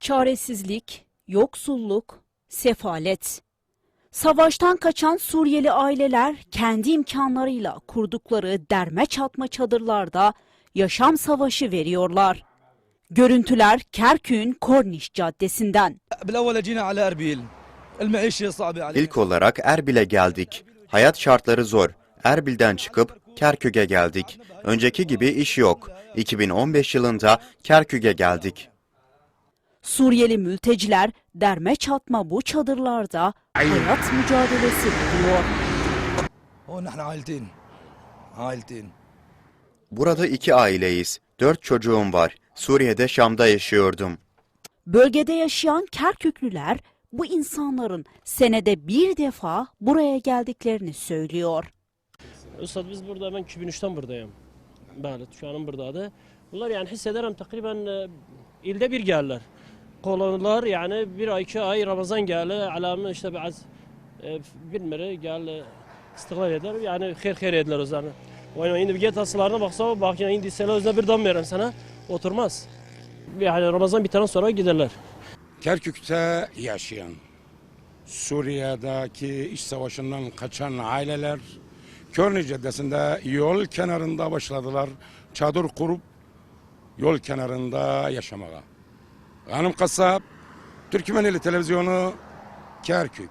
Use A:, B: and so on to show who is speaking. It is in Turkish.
A: çaresizlik, yoksulluk, sefalet. Savaştan kaçan Suriyeli aileler kendi imkanlarıyla kurdukları derme çatma çadırlarda yaşam savaşı veriyorlar. Görüntüler Kerkük'ün Korniş Caddesi'nden.
B: İlk olarak Erbil'e geldik. Hayat şartları zor. Erbil'den çıkıp Kerkük'e geldik. Önceki gibi iş yok. 2015 yılında Kerkük'e geldik.
A: Suriyeli mülteciler derme çatma bu çadırlarda hayat mücadelesi veriyor.
B: Burada iki aileyiz. Dört çocuğum var. Suriye'de Şam'da yaşıyordum.
A: Bölgede yaşayan Kerküklüler bu insanların senede bir defa buraya geldiklerini söylüyor.
C: Üstad biz burada ben 2003'ten buradayım. Bəli, dükkanım buradadır. Bunlar yani hissederim takriben e, ilde bir gelirler. Kolonlar yani bir ay iki ay Ramazan geldi. Alamı işte biraz e, bilmiri gel istiklal eder. Yani her her ediler zaman. Yani bir get asılarına baksana bak yani indi sene özde bir dam veririm sana. Oturmaz. Yani Ramazan bitenden sonra giderler.
D: Kerkük'te yaşayan, Suriye'deki iş savaşından kaçan aileler Körnü Caddesi'nde yol kenarında başladılar. Çadır kurup yol kenarında yaşamaya. Hanım Kasap, Türkmeneli Televizyonu, Kerkük.